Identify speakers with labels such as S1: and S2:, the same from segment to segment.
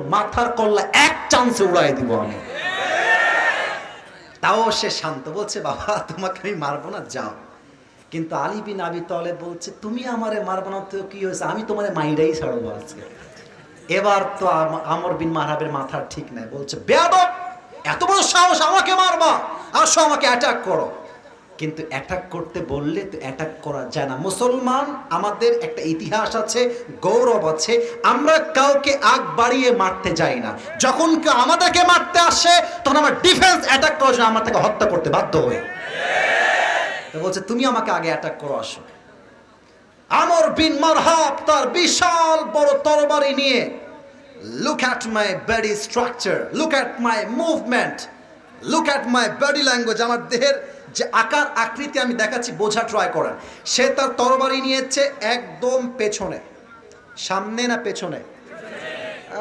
S1: মাথার কল্লা এক চান্সে উড়াই দিব আমি। তাও সে শান্ত বলছে, বাবা, তোমাকে আমি মারবো না, যাও। কিন্তু আলী বিন আবি তলে বলছে, তুমি আমারে মারবো না, তো কি হয়েছে? আমি তোমারে মাইরাই ছাড়বো আজকে। এবার তো আম- আমর বিন মারহাবের মাথা ঠিক নাই। বলছে, বেয়াদব, এত বড় সাহস আমাকে মারবা। আসো আমাকে অ্যাটাক করো। কিন্তু অ্যাটাক করতে বললে তো অ্যাটাক করা যায় না। মুসলমান, আমাদের একটা ইতিহাস আছে, গৌরব আছে, আমরা কাউকে আগ বাড়িয়ে মারতে যাই না। যখন কেউ আমাদেরকে মারতে আসে, তখন আমার ডিফেন্স অ্যাটাক করার জন্য আমরা তাকে হত্যা করতে বাধ্য হয়ে তো বলছে, তুমি আমাকে আগে অ্যাটাক করো, আসো। আমর বিন মারহাব তার বিশাল বড় তরবারি নিয়ে look at my body structure look at my movement look at my body language আমার দেহের যে আকার আকৃতি আমি দেখাচ্ছি, বোঝা ট্রাই করেন। সে তার তরবারি নিয়েছে একদম পেছনে। সামনে না পেছনে?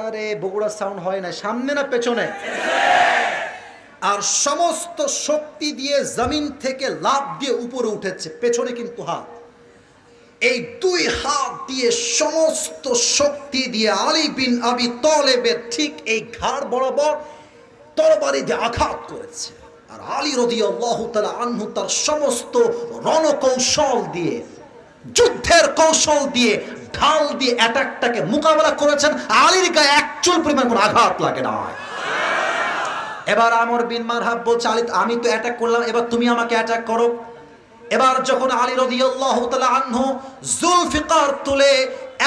S1: আরে, বগুড়া সাউন্ড হয় না। সামনে না পেছনে? আর সমস্ত শক্তি দিয়ে জমিন থেকে লাভ দিয়ে উপরে উঠেছে। পেছনে কিন্তু হাত। এই দুই হাত দিয়ে সমস্ত শক্তি দিয়ে আলী বিন আবি তলেবের ঠিক এই ঘাড় বরাবর তরবারি দিয়ে আঘাত করেছে। আর আলী রদি আল্লাহ আনহু তার সমস্ত রণকৌশল দিয়ে, যুদ্ধের কৌশল দিয়ে, ঢাল দিয়ে অ্যাটাকটাকে মোকাবেলা করেছেন। আলীর গায়ে একচুল পরিমাণ কোনো আঘাত লাগে না। এবার আমর বিন মারহাব বলছে, আলী, আমি তো অ্যাটাক করলাম, এবার তুমি আমাকে অ্যাটাক করো। এবার যখন আলী রাদিয়াল্লাহু তাআলা আনহু জুলফিকার তুলে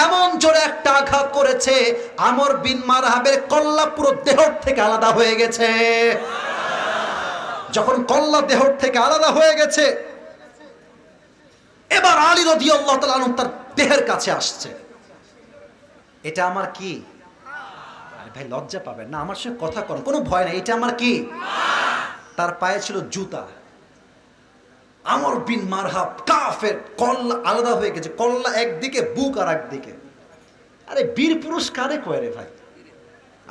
S1: এমন জোরে একটা আঘাত করেছে, আমর বিন মারহাবের কল্লা পুরো দেহ থেকে আলাদা হয়ে গেছে। যখন কল্লা দেহ থেকে আলাদা হয়ে গেছে, এবার আলী রাদিয়াল্লাহু তাআলা আনহু তার দেহের কাছে আসছে। এটা আমার কি? ভাই, লজ্জা পাবেন না, আমার সঙ্গে কথা করেন কোনো ভয় নাই, এটা আমার কি? তার পায়ে ছিল জুতা। আমর বিন মারহাব, কাফের, কল্লা আলাদা হয়ে গেছে, কল্লা একদিকে, বুক আর একদিকে। আরে বীর পুরুষ কারে কয় রে ভাই?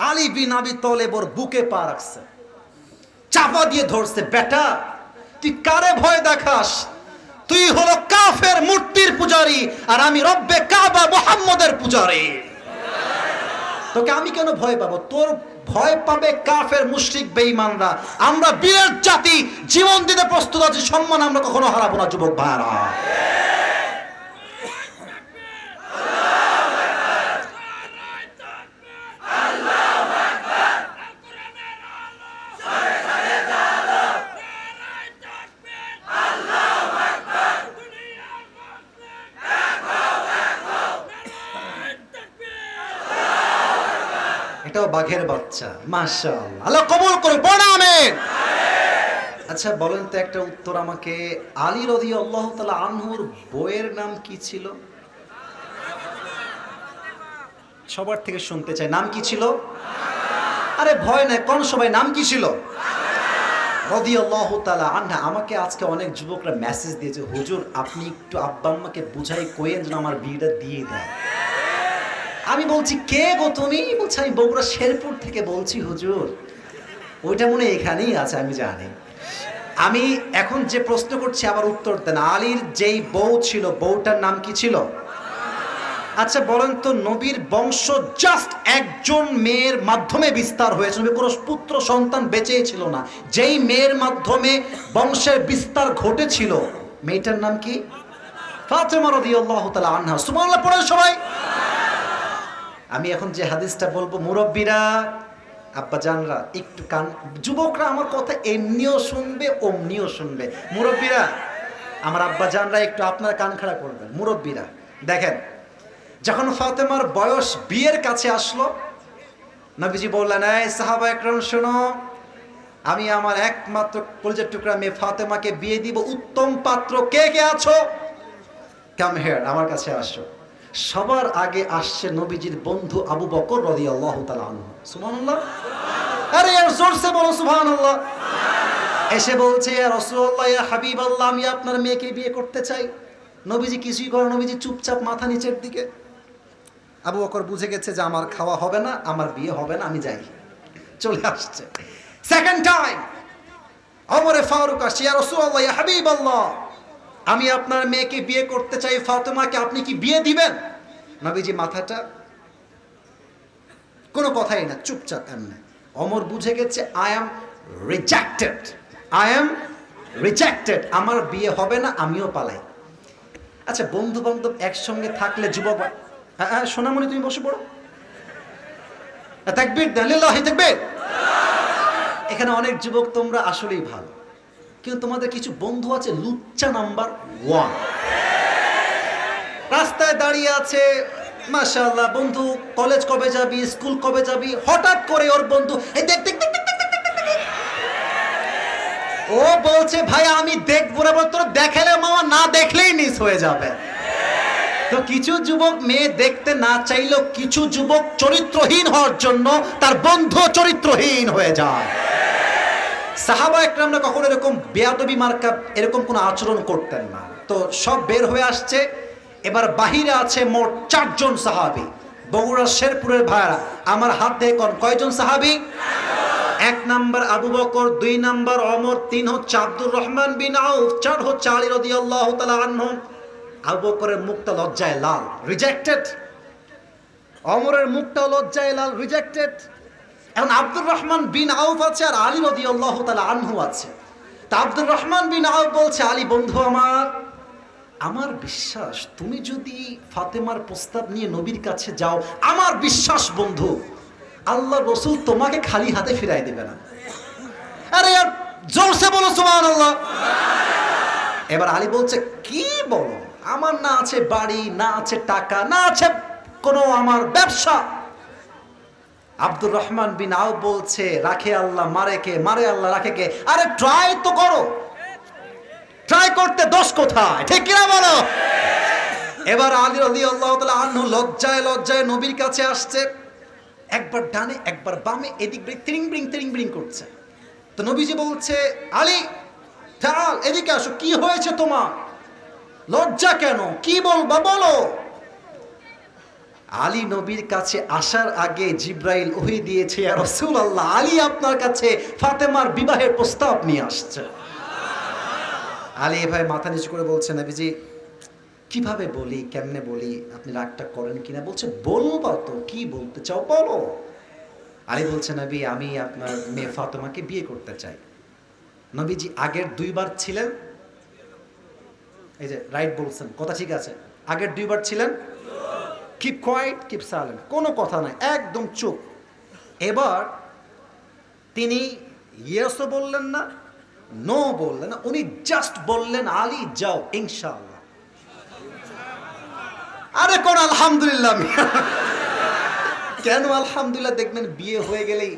S1: আলী বিন আবি তলে ওর বুকে পা রাখছে। চাপা দিয়ে ধরছে, বেটা, তুই কারে ভয় দেখাস? তুই হলো কাফের মূর্তির পূজারি, আর আমি রব্বে কাবা মোহাম্মদের পূজারি। তোকে আমি কেন ভয় পাবো? তোর ভয় পাবে কাফের মুশরিক বেঈমানরা। আমরা বীরের জাতি, জীবন দিতে প্রস্তুত আছি, সম্মান আমরা কখনো হারাবো না, যুবক ভাইরা বাঘের বাচ্চা, মাশাআল্লাহ। আল্লাহ কবুল করুন পড়া আচ্ছা বলেন তো একটা উত্তর আমাকে। আলী রদি আল্লাহ তালা আনহুর বইয়ের নাম কি ছিল? সবার থেকে শুনতে চাই, নাম কি ছিল? আরে ভয় নাই, কোন সবাই নাম কি ছিল? রদি আল্লাহ তালা আন্না আমাকে আজকে অনেক যুবকরা মেসেজ দিয়েছে, হুজুর, আপনি একটু আব্বা আম্মাকে বুঝাই কোয়েন যেন আমার বিয়েটা দিয়ে দেয় আমি বলছি, কে গো তুমি? বলছি, আমি বগুড়া শেরপুর থেকে বলছি, হুজুর। ওইটা মনে এখানেই আছে, আমি জানি। আমি এখন যে প্রশ্ন করছি, আবার উত্তর দেন। আলীর যেই বউ ছিল, বউটার নাম কি ছিল? আচ্ছা বলেন তো, নবীর বংশ জাস্ট একজন মেয়ের মাধ্যমে বিস্তার হয়েছে। নবীর কোনো পুত্র, সন্তান বেঁচেই ছিল না। যেই মেয়ের মাধ্যমে বংশের বিস্তার ঘটেছিল, মেয়েটার নাম কি? ফাতেমা রাদিয়াল্লাহু তাআলা আনহা। সুবহানাল্লাহ, পড়েন সবাই। আমি এখন যে হাদিসটা বলব, মুরব্বীরা আব্বা জানরা একটু কান, যুবকরা আমার কথা এমনিও শুনবে, অমনিও শুনবে। মুরব্বীরা, আমার আব্বা জানরা একটু আপনার কান খাড়া করবেন। মুরব্বীরা, দেখেন, যখন ফাতেমার বয়স বিয়ের কাছে আসলো, নবীজি বললেন, এই সাহাবা একরম, শোনো, আমি আমার একমাত্র কলেজের টুকরা মেয়ে ফাতেমাকে বিয়ে দিব। উত্তম পাত্র কে কে আছো? কাম হেয়ার আমার কাছে আসো। সবার আগে আসছে নবীজির বন্ধু আবু বকর রদি আল্লাহ আরে বলো সুবহানাল্লাহ। এসে বলছে, ইয়া হাবিবাল্লাহ, আমি আপনার মেয়েকে বিয়ে করতে চাই। নবীজি কিছুই করে নবীজি চুপচাপ মাথা নিচের দিকে। আবু বকর বুঝে গেছে যে আমার খাওয়া হবে না, আমার বিয়ে হবে না, আমি যাই। চলে আসছে। সেকেন্ড টাইম অমরে ফারুক আসছে, ইয়া রাসূলুল্লাহ, ইয়া হাবিবাল্লাহ। আমি আপনার মেয়েকে বিয়ে করতে চাই, ফাতেমাকে আপনি কি বিয়ে দিবেন? নবীজি মাথাটা কোনো কথাই না, চুপচাপ এমনি। অমর বুঝে গেছে I am rejected I am rejected আমার বিয়ে হবে না, আমিও পালাই। আচ্ছা বন্ধু বান্ধব একসঙ্গে থাকলে যুবক হ্যাঁ হ্যাঁ সোনামণি, তুমি বসে পড়ো। লিল্লাহি তাকবীর। এখানে অনেক যুবক তোমরা আসলেই ভালো। কিন্তু তোমাদের কিছু বন্ধু আছে লুচ্চা নাম্বার ওয়ান। রাস্তায় দাঁড়িয়ে আছে, মাশাআল্লাহ, বন্ধু, কলেজ কবে যাবি, স্কুল কবে যাবি, হঠাৎ করে ওর বন্ধু, এই দেখ দেখ। ও বলছে, ভাই, আমি দেখব না তোর দেখালে মামা না দেখলেই মিস হয়ে যাবে। তো কিছু যুবক মেয়ে দেখতে না চাইলেও কিছু যুবক চরিত্রহীন হওয়ার জন্য তার বন্ধু চরিত্রহীন হয়ে যায়। সাহাবা একরামরা কখনো এরকম বেয়াদবি মার্কা, এরকম কোনো আচরণ করতেন না। তো সব বের হয়ে আসছে, এবার বাহিরে আছে মোট চারজন সাহাবি। বগুড়া শেরপুরের ভাইরা আমার হাত কোন, কয়জন সাহাবি? এক নাম্বার আবু বকর, দুই নাম্বার অমর, তিন হচ্ছে আব্দুর রহমান বিন আউফ, চার হচ্ছে আলী রাদিয়াল্লাহু তাআলা আনহু। আবু বকরের মুখটা লজ্জায় লাল রিজেক্টেড অমরের মুখটা লজ্জায় লাল রিজেক্টেড এখন আব্দুর রহমান বিন আউফ আছে আর আলী রদি আল্লাহ তালা আনহু আছে। তা আব্দুর রহমান বিন আউফ বলছে, আলী, বন্ধু আমার আমার বিশ্বাস, তুমি যদি ফাতেমার প্রস্তাব নিয়ে নবীর কাছে যাও, আমার বিশ্বাস, বন্ধু, আল্লাহ রসুল তোমাকে খালি হাতে ফিরাই দেবে না। আরে জোরসে বলো সুমান আল্লাহ এবার আলী বলছে, কি বলো? আমার না আছে বাড়ি, না আছে টাকা, না আছে কোনো আমার ব্যবসা। আব্দুর রহমান বিন আউ বলছে, রাখে আল্লাহ, মারে কে? মারে আল্লাহ, রাখে কে? আরে ট্রাই তো করো। ট্রাই করতে দোষ কোথায়? ঠিক কিনা বলো? এবার আলী রদি আল্লাহ আন্নু লজ্জায় লজ্জায় নবীর কাছে আসছে। একবার ডানে, একবার বামে, এদিক ব্রিং ব্রিং, তিরিং ব্রিং করছে। তো নবীজি বলছে, আলী ঠাল এদিকে আসো, কি হয়েছে তোমার? লজ্জা কেন? কি বলবা বলো? আলী নবীর কাছে আসার আগে জিব্রাইল ওহি দিয়েছে আর রসুল আল্লাহ আলী আপনার কাছে ফাতেমার বিবাহের প্রস্তাব নিয়ে আসছে। আলী এভাবে মাথা নিচু করে বলছেন নবীজি, কীভাবে বলি, কেমনে বলি, আপনি রাগটা করেন কিনা? বলছে, বলবা তো, কি বলতে চাও বলো। আলী বলছেন নবী, আমি আপনার মেয়ে ফাতেমাকে বিয়ে করতে চাই। নবীজি আগের দুইবার ছিলেন। এই যে রাইট বলছেন, কথা ঠিক আছে? আগের দুইবার ছিলেন? কিপ কোয়াইট কিপ সাইলেন্ট কোনো কথা নাই, একদম চুপ। এবার তিনি ইয়েসও বললেন না, নো বললেন না, উনি জাস্ট বললেন, আলী, যাও, ইনশাআল্লাহ। আরে কোন আলহামদুলিল্লাহ। কেন আলহামদুলিল্লাহ দেখবেন বিয়ে হয়ে গেলেই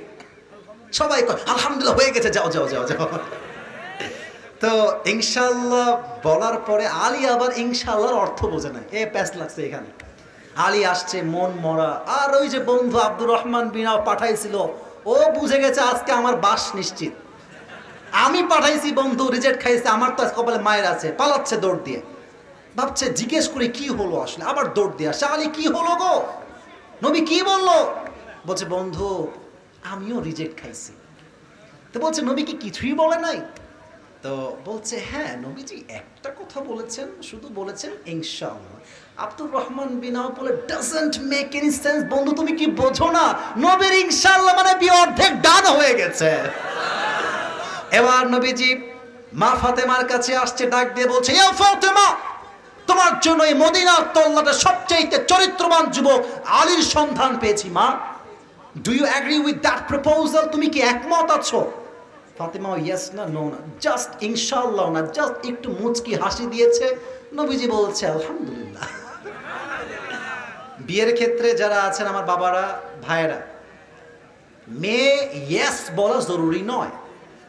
S1: সবাই আলহামদুলিল্লাহ হয়ে গেছে, যাও যাও যাও যাও। তো ইনশাল্লাহ বলার পরে আলী আবার ইনশাল্লাহর অর্থ বোঝে না। এ প্যাস লাগছে এখানে। আলী আসছে, মন মরা। আর ওই যে বন্ধু আব্দুর রহমান বিনা পাঠাইছিল, ও বুঝে গেছে আজকে আমার বাস নিশ্চিত। আমি পাঠাইছি বন্ধু, রিজেক্ট খাইছে, আমার তো কপালে মায়ের আছে, পালাচ্ছে দৌড় দিয়ে। ভাবছে, জিজ্ঞেস করে, কি হলো আসলে? আবার দৌড় দিয়ে আসছে, আলী, কি হলো গো? নবী কি বলল? বলছে, বন্ধু, আমিও রিজেক্ট খাইছি। তো বলছে, নবী কি কিছুই বলে নাই? তো বলছে হ্যাঁ নবীজি একটা কথা বলেছেন, শুধু বলেছেন, ইনশাআল্লাহ। আব্দুর রহমান বিনাও বলে ডাজন্ট মেক এনি সেন্স বন্ধু, তুমি কি বোঝো না? নবীর ইনশাআল্লাহ মানে বিয়ে অর্ধেক ডান হয়ে গেছে। এবার নবীজি মা ফাতেমার কাছে আসছে, ডাক দিয়ে বলছে, ইয়া ফাতেমা, তোমার জন্য এই মদিনার তল্লাটে সবচেয়ে চরিত্রবান যুবক আলীর সন্ধান পেয়েছি, মা। Do you agree with that proposal তুমি কি একমত আছো? ফাতেমা ইয়াস না নো না জাস্ট ইনশাল্লাহ না জাস্ট একটু মুচকি হাসি দিয়েছে। নবীজি বলছে, আলহামদুলিল্লাহ। বিয়ের ক্ষেত্রে যারা আছেন আমার বাবারা, ভাইয়েরা, মেয়ে ইয়াস বলা জরুরি নয়।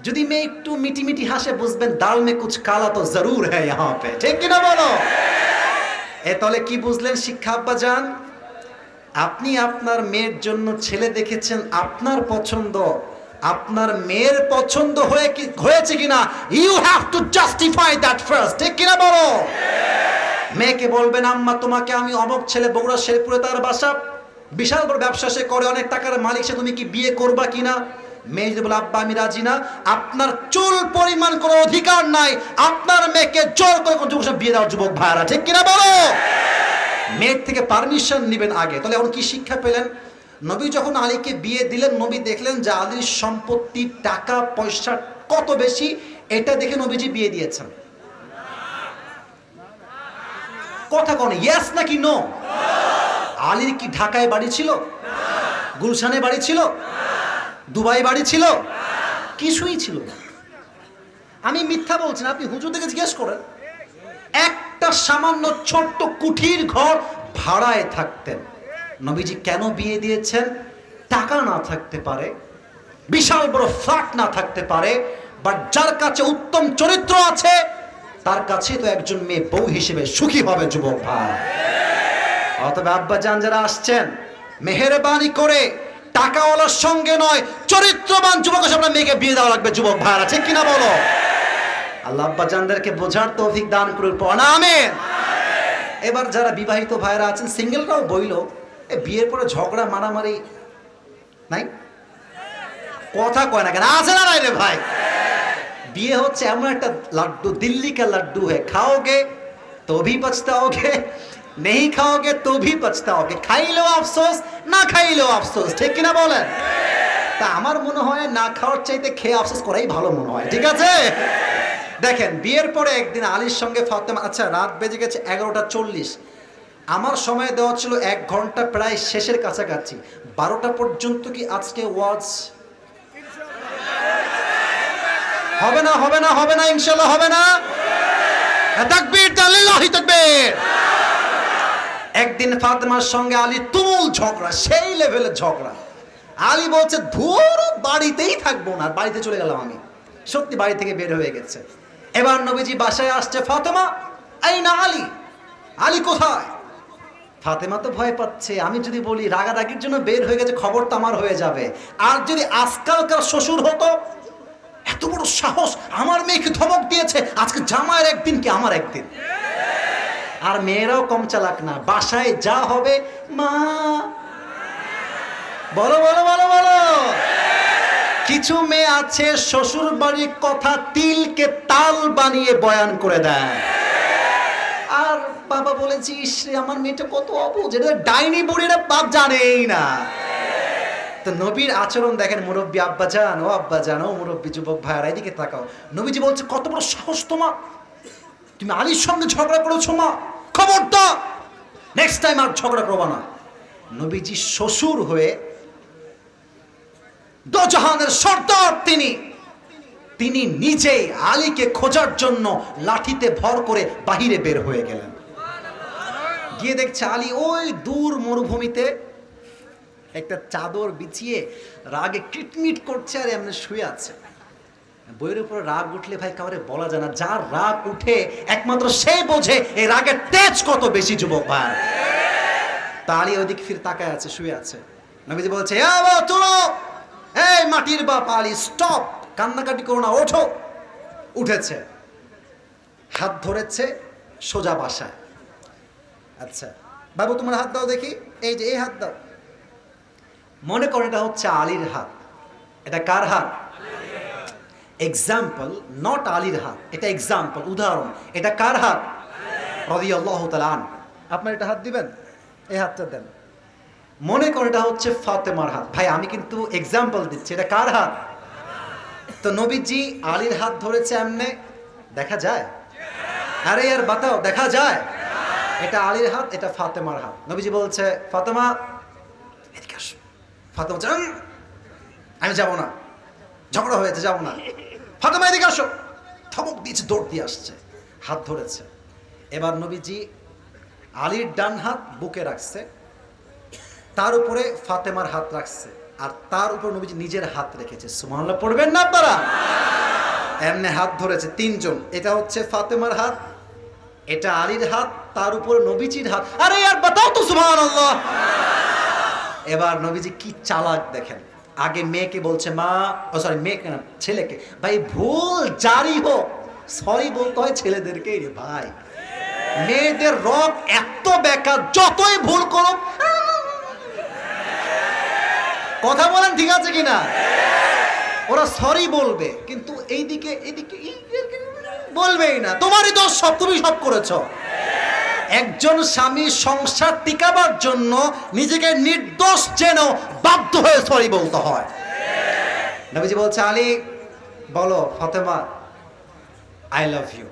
S1: যদি মেয়ে একটু মিটি মিটি হাসে বুঝবেন দাল মে কুছ কালা তো জরুর হ্যাঁ পে। ঠিক কিনা বলো? এ তলে কি বুঝলেন শিক্ষা আব্বা যান আপনি আপনার মেয়ের জন্য ছেলে দেখেছেন, আপনার পছন্দ। আপনার মেয়ের পছন্দ হয়ে কি হয়েছে কিনা? You have to justify that first ঠিক কিনা বলো? মেয়েকে বলবেন, আম্মা, তোমাকে আমি অমক ছেলে বগুড়া শেরপুরে তার বাসা। বিশাল বড় ব্যবসা, সে করে অনেক টাকার মালিক, সে তুমি কি বিয়ে করবা কিনা? মেয়ে যদি বলে, আব্বা, আমি রাজি না। আপনার চুল পরিমাণ কোনো অধিকার নাই। আপনার মেয়েকে জোর করে কোনো যুবক বিয়ে দেওয়ার যুবক ভাইরা ঠিক কিনা বলো? মেয়ের থেকে পারমিশন নেবেন আগে। তাহলে এখন কি শিক্ষা পেলেন? নবী যখন আলীকে বিয়ে দিলেন, নবী দেখলেন যে আলীর সম্পত্তি, টাকা, পয়সা কত বেশি, এটা দেখে নবীজি বিয়ে দিয়েছেন। কথা কোন ইয়েস নাকি নো আলীর কি ঢাকায় বাড়ি ছিল? গুলশানে বাড়ি ছিল? দুবাই বাড়ি ছিল? কিছুই ছিল আমি মিথ্যা বলছি না, আপনি থেকে জিজ্ঞেস করেন। একটা সামান্য ছোট্ট কুঠির ঘর ভাড়ায় থাকতেন। নবীজি কেন বিয়ে দিয়েছেন? টাকা না থাকতে পারে, বিশাল বড় ফ্ল্যাট না থাকতে পারে বাট যার কাছে উত্তম চরিত্র আছে, তার কাছে তো একজন মেয়ে বউ হিসেবে সুখী হবে, যুবক ভাই। অতএব আব্বা যান যারা আসছেন, মেহেরবানি করে টাকাওয়ালার সঙ্গে নয়, চরিত্রবান যুবকের সামনে মেয়েকে বিয়ে দেওয়া লাগবে, যুবক ভাই আছে কিনা বলো? আল্লাহ আব্বা জানদেরকে বোঝার তৌফিক দান করুন পড়া এবার যারা বিবাহিত ভাইরা আছেন সিঙ্গেলরাও বইল বিয়ের পরে ঝগড়া, মারামারি, নাই? কথা কয় না কেন? আছে না রে ভাই? বিয়ে হচ্ছে এমন একটা লাড্ডু দিল্লি কা লাড্ডু হে খাওগে তো ভি পচতাওগে, নেই খাওগে তো ভি পচতাওগে। খাইলেও আফসোস, না খাইলেও আফসোস, ঠিক কিনা বলেন? তা আমার মনে হয় না খাওয়ার চাইতে খেয়ে আফসোস করাই ভালো মনে হয়, ঠিক আছে? দেখেন, বিয়ের পরে একদিন আলীর সঙ্গে ফাতেমা আচ্ছা রাত বেজে গেছে এগারোটা চল্লিশ। আমার সময় দেওয়া ছিল এক ঘণ্টা প্রায় শেষের কাছাকাছি। বারোটা পর্যন্ত কি আজকে ওয়াজ? হবে না হবে না হবে না, ইনশাল্লাহ হবে না। একদিন ফাতেমার সঙ্গে আলী তুমুল ঝগড়া, সেই লেভেলের ঝগড়া। আলী বলছে, ধুর, বাড়িতেই থাকব না। বাড়িতে চলে গেলাম আমি। সত্যি বাড়ি থেকে বের হয়ে গেছে। এবার নবীজি বাসায় আসছে, ফাতেমা, এই না আলী? আলী কোথায়? ফাতেমা তো ভয় পাচ্ছে। আমি যদি বলি, রাগারাগির জন্য বের হয়ে গেছে, খবর তো আমার হয়ে যাবে। আর যদি আজকালকার শ্বশুর হতো, এত বড় সাহস, আমার মেয়েকে ধমক দিয়েছে, আজকে জামাইয়ের একদিন কি আমার একদিন? আর মেয়েরাও কম চালাক না। বাসায় যা হবে, মা। বলো বলো বলো বলো। কিছু মেয়ে আছে শ্বশুর বাড়ির কথা তিলকে তাল বানিয়ে বয়ান করে দেয়। বাবা বলেছি ইসরে আমার মেয়েটা কত অবুঝ এটা ডাইনি বুড়িরা বাপ জানেই না। তো নবীর আচরণ দেখেন মুরব্বী আব্বা যান ও আব্বা যান ও মুরব্বী যুবক ভাইয়ারা, এদিকে তাকাও। নবীজি বলছে, কত বড় সাহস তোমার। তুমি আলীর সঙ্গে ঝগড়া করেছ মা। খবরদার। নেক্সট টাইম আর ঝগড়া করব না। নবীজি শ্বশুর হয়ে দোজাহানের সর্দার তিনি। তিনি নিজেই আলীকে খোঁজার জন্য লাঠিতে ভর করে বাহিরে বের হয়ে গেলেন। গিয়ে দেখছে আলী ওই দূর মরুভূমিতে একটা চাদর বিছিয়ে রাগে কিটমিট করছে আর এমনি শুয়ে আছে। বইয়ের উপর রাগ উঠলে ভাই কাউরে বলা যায় না। যার রাগ উঠে একমাত্র সে বোঝে এই রাগের তেজ কত বেশি যুবক ভাই। তা আলী ওইদিকে ফিরে তাকায় আছে শুয়ে আছে। নবীজি বলছে "এ বাবা, তোলো এই মাটির বাপ আলী স্টপ কান্নাকাটি করো না ওঠো। উঠেছে। হাত ধরেছে সোজা বাসায়। আচ্ছা। বাবু, তোমার হাত দাও দেখি। এই যে, এই হাত দাও। মনে করো এটা হচ্ছে আলীর হাত। এটা কার হাত? এক্সাম্পল নট আলীর হাত। এটা এক্সাম্পল উদাহরণ। এটা কার হাত? রবি আল্লাহ তালান আপনার এটা হাত দিবেন? এই হাতটা দেন। মনে করো এটা হচ্ছে ফাতেমার হাত। ভাই, আমি কিন্তু এক্সাম্পল দিচ্ছি। এটা কার হাত? তো নবীজি আলীর হাত ধরেছে এমনে। দেখা যায়? আরে, আর বাতাও, দেখা যায়? এটা আলীর হাত এটা ফাতেমার হাত। নবীজি বলছে ফাতেমা ফাতেমা "উম, আমি যাব না। ঝগড়া হয়েছে যাব না। ফাতেমা এদিকে আসো। থমক দিয়েছে দৌড় দিয়ে আসছে হাত ধরেছে। এবার নবীজি আলীর ডান হাত বুকে রাখছে তার উপরে ফাতেমার হাত রাখছে আর তার উপর নবীজি নিজের হাত রেখেছে। সুমাল্লাহ পড়বেন না আপনারা? এমনি হাত ধরেছে তিনজন। এটা হচ্ছে ফাতেমার হাত এটা আলীর হাত, তার উপরে নবীজির হাত। আরে, আর বাতাও তো সুমান এবার নবীজি কি চালাক দেখেন। আগে মেয়েকে বলছে, মা, ও সরি মেয়েকে না, ছেলেকে। ভাই, ভুল, জারি হোক সরি বলতে হয় ছেলেদেরকে রে ভাই। মেয়েদের রক এত বেকার, যতই ভুল করুক। কথা বলেন, ঠিক আছে কিনা? ওরা সরি বলবে। কিন্তু এইদিকে এইদিকে, এই- বলবেই না। তোমারই দোষ সব, তুমি সব করেছ। একজন স্বামী সংসার টিকাবার জন্য নিজেকে নির্দোষ যেন বাধ্য হয়ে সরি বলতে হয়। নবীজি বলছে, আলী, বলো, ফতেমা আই লাভ ইউ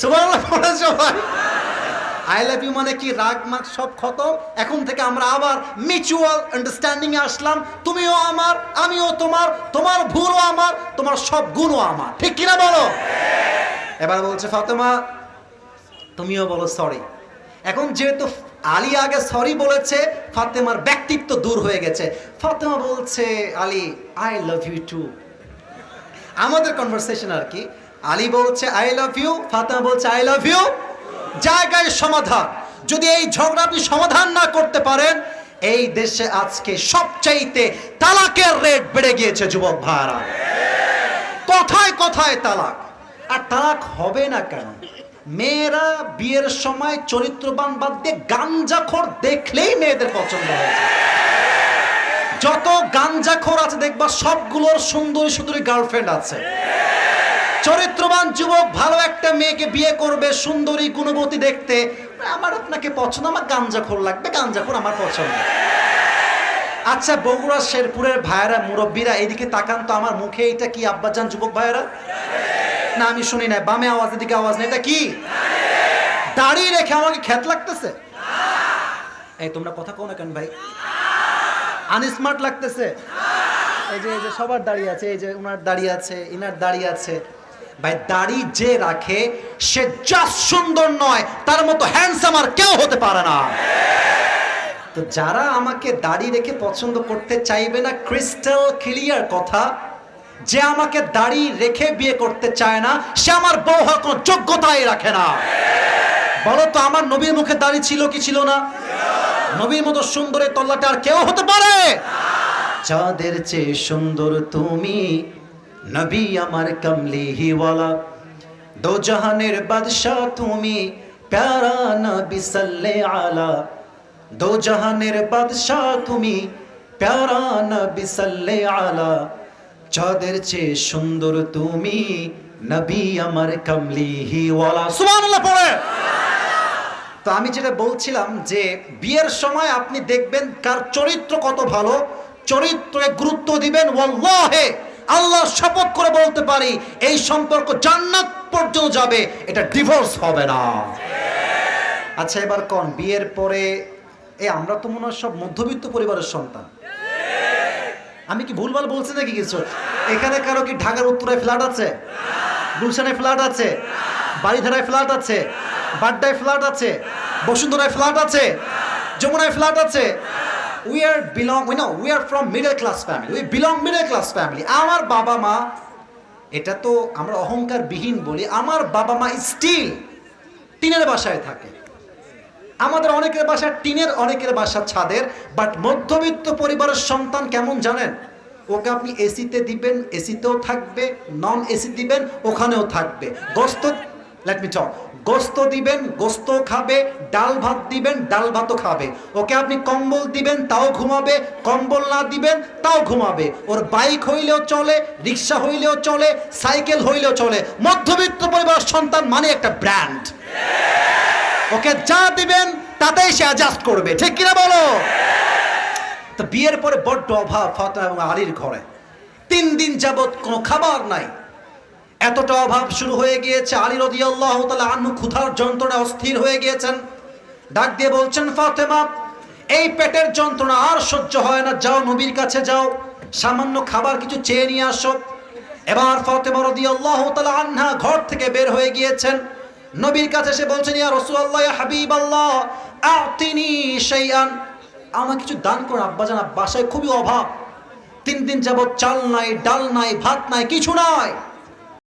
S1: সুবহানাল্লাহ সবাই আই লাভ ইউ মানে কি? রাগ, মাগ সব খতম। এখন থেকে আমরা আবার মিউচুয়াল আন্ডারস্ট্যান্ডিং এ আসলাম। তুমিও আমার, আমিও তোমার তোমার ভুলও আমার, তোমার সব গুণও আমার। ঠিক কিনা বলো? এবার বলছে ফাতেমা, তুমিও বলো সরি এখন যেহেতু আলী আগে সরি বলেছে, ফাতেমার ব্যক্তিত্ব দূর হয়ে গেছে। ফাতেমা বলছে, Ali I love you too আমাদের কনভারসেশন আর কি, আলী বলছে আই লাভ ইউ ফাতেমা বলছে আই লাভ ইউ জায়গায় সমাধান। যদি এই ঝগড়া আপনি সমাধান না করতে পারেন, এই দেশে আজকে সবচাইতে তালাকের রেট বেড়ে গিয়েছে, যুবক ভাইরা। কথায় কথায় তালাক। আর তালাক হবে না কেন? মেয়েরা বিয়ের সময় চরিত্রবান বাদ দিয়ে গাঞ্জাখোর দেখলেই মেয়েদের পছন্দ হয়েছে। যত গাঞ্জাখোর আছে, দেখবা সবগুলোর সুন্দরী সুন্দরী গার্লফ্রেন্ড আছে। চরিত্রবান যুবক, ভালো একটা মেয়েকে বিয়ে করবে, সুন্দরী, গুণবতী দেখতে। আমার আপনাকে পছন্দ, আমার গাঞ্জাখোর লাগবে, গাঞ্জাখোর আমার পছন্দ। আচ্ছা বগুড়া, শেরপুরের ভাইয়েরা, মুরব্বীরা, এদিকে তাকান তো আমার মুখে এটা কি আব্বাজান যুবক ভাইয়েরা? না, আমি শুনি না বামে আওয়াজ, এদিকে আওয়াজ নেই, এটা কি? দাঁড়িয়ে রেখে আমাকে খ্যাত লাগতেছে? এই, তোমরা কথা কও না কেন ভাই? আনস্মার্ট লাগতেছে? এই যে এই যে সবার দাঁড়িয়ে আছে, এই যে উনার দাঁড়িয়ে আছে, ইনার দাঁড়িয়ে আছে। ভাই, দাড়ি যে রাখে, সে জাস্ট সুন্দর নয়, তার মতো হ্যান্ডসাম আর কেউ হতে পারে না। তো যারা আমাকে দাড়ি রেখে পছন্দ করতে চাইবে না ক্রিস্টাল ক্লিয়ার কথা, যে আমাকে দাড়ি রেখে বিয়ে করতে চায় না, সে আমার বউ হওয়ার কোনো যোগ্যতাই রাখে না। বলো তো, আমার নবীর মুখে দাড়ি ছিল কি ছিল না? নবীর মতো সুন্দরের তল্লাটা আর কেউ হতে পারে? যাদের চেয়ে সুন্দর তুমি নবী আমার কমলি হিওয়ালা দো জাহানের বাদশাহ তুমি প্যারা নবী সাল্লে আলা দো জাহানের বাদশাহ তুমি প্যারা নবী সাল্লে আলা চাঁদের চেয়ে সুন্দর তুমি নবী আমার কমলি হিওয়ালা সুবহানাল্লাহ পড়ে। তো আমি যেটা বলছিলাম যে বিয়ের সময় আপনি দেখবেন কার চরিত্র কত ভালো চরিত্রে গুরুত্ব দিবেন ওয়াল্লাহে। আল্লাহ শপথ করে বলতে পারি, এই সম্পর্ক জান্নাত পর্যন্ত যাবে, এটা ডিভোর্স হবে না। আচ্ছা এবার কোন? বিয়ের পরে, এ, আমরা তো মনে হয় সব মধ্যবিত্ত পরিবারের সন্তান। আমি কি ভুলভাল বলছি নাকি কিছু? এখানে কারও কি ঢাকার উত্তরায় ফ্ল্যাট আছে? গুলশানে ফ্ল্যাট আছে? বাড়িধারায় ফ্ল্যাট আছে? বাড্ডায় ফ্ল্যাট আছে? বসুন্ধরায় ফ্ল্যাট আছে? যমুনায় ফ্ল্যাট আছে? We are belong we know we are from middle class family we belong middle class family আমার বাবা মা এটা তো আমরা অহংকার বিহীন বলি, আমার বাবা মা স্টিল টিনের বাসায় থাকে। আমাদের অনেকের বাসা টিনের, অনেকের বাসা ছাদের বাট মধ্যবিত্ত পরিবারের সন্তান কেমন জানেন? ওকে আপনি এসিতে দিবেন, এসিতেও থাকবে নন এসি দিবেন, ওখানেও থাকবে। গোস্ত লেট মি টক গোস্ত দিবেন, গোস্ত খাবে, ডাল ভাত দিবেন, ডাল ভাতও খাবে। ওকে আপনি কম্বল দিবেন, তাও ঘুমাবে, কম্বল না দিবেন, তাও ঘুমাবে। ওর বাইক হইলেও চলে, রিক্সা হইলেও চলে, সাইকেল হইলেও চলে। মধ্যবিত্ত পরিবারের সন্তান মানে একটা ব্র্যান্ড। ওকে যা দিবেন, তাতেই সে অ্যাডজাস্ট করবে। ঠিক কিনা বলো? তো বিয়ের পরে বড্ড অভাব, ফাতেমা এবং আলীর ঘরে। তিন দিন যাবত কোনো খাবার নাই। এতটা অভাব শুরু হয়ে গিয়েছে আলী রদি আল্লাহ আন্নু ক্ষুধার যন্ত্রণা অস্থির হয়ে গিয়েছেন। ডাক দিয়ে বলছেন, ফাতেমা, এই পেটের যন্ত্রণা আর সহ্য হয় না। যাও নবীর কাছে যাও, সামান্য খাবার কিছু চেয়ে নিয়ে আসো। এবার ফাতেমা রদি আল্লাহ আন্হা ঘর থেকে বের হয়ে গিয়েছেন। নবীর কাছে এসে বলছেন, ইয়া রাসূলুল্লাহ, ইয়া হাবিবাল্লাহ, আতিনি শাইআন। আমার কিছু দান করুন আব্বাজান বাসায় খুবই অভাব। তিন দিন যাবত চাল নাই, ডাল নাই, ভাত নাই, কিছু নাই।